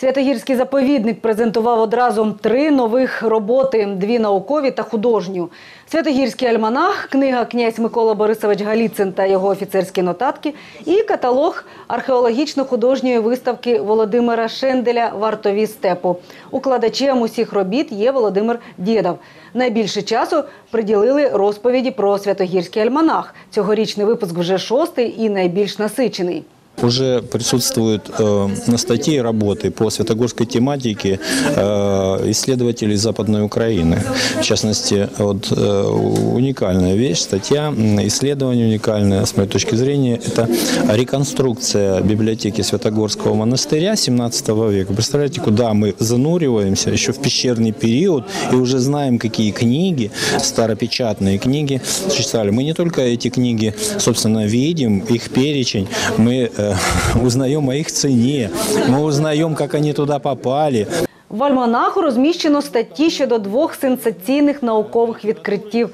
Святогірський заповідник презентував одразу три нових роботи: дві наукові та художню. Святогірський альманах, книга князь Микола Борисович Галіцин та його офіцерські нотатки і каталог археологічно-художньої виставки Володимира Шенделя Вартові степу. Укладачем усіх робіт є Володимир Дєдов. Найбільше часу приділили розповіді про Святогірський альманах. Цьогорічний випуск вже шостий і найбільш насичений. Уже присутствуют э, на статье работы по святогорской тематике э, исследователей Западной Украины. В частности, вот, э, уникальная вещь, статья, исследование уникальное, с моей точки зрения, это реконструкция библиотеки Святогорского монастыря 17 века. Представляете, куда мы зануриваемся еще в пещерный период и уже знаем, какие книги, старопечатные книги существовали. Мы не только эти книги, собственно, видим, их перечень, мы э, узнаем о их цене, мы узнаем, как они туда попали. В альманаху розміщено статті щодо двох сенсаційних наукових відкриттів.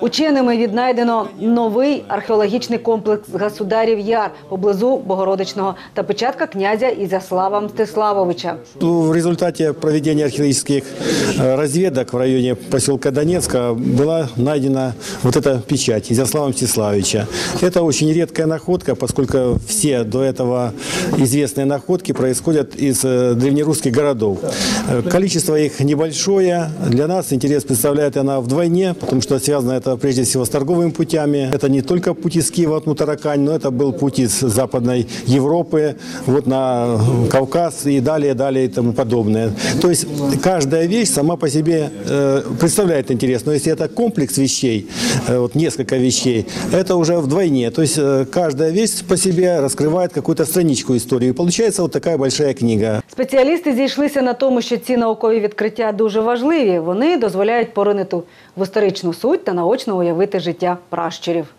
Ученими віднайдено новий археологічний комплекс Гасударів Яр поблизу Богородичного та печатка князя Ізяслава Мстиславовича. В результате проведения археологических э, разведок в районе поселка Донецка была найдена вот эта печать Изяслава Мстиславича. Это очень редкая находка, поскольку все до этого известные находки происходят из э, древнерусских городов. Э, Количество их небольшое. Для нас интерес представляет она вдвойне, потому что связано это прежде всего с торговыми путями. Это не только путь из Киева от Мутаракань, но это был путь из Западной Европы вот на Кавказ и далее, далее и тому подобное. То есть каждая вещь сама по себе э, представляет интерес. Но если это комплекс вещей, э, вот несколько вещей, это уже вдвойне. То есть э, каждая вещь по себе раскрывает какую-то страничку истории. И получается вот такая большая книга. Спеціалісти зійшлися на тому, що ці наукові відкриття дуже важливі. Вони дозволяють поринити в історичну суть та наочно уявити життя пращурів.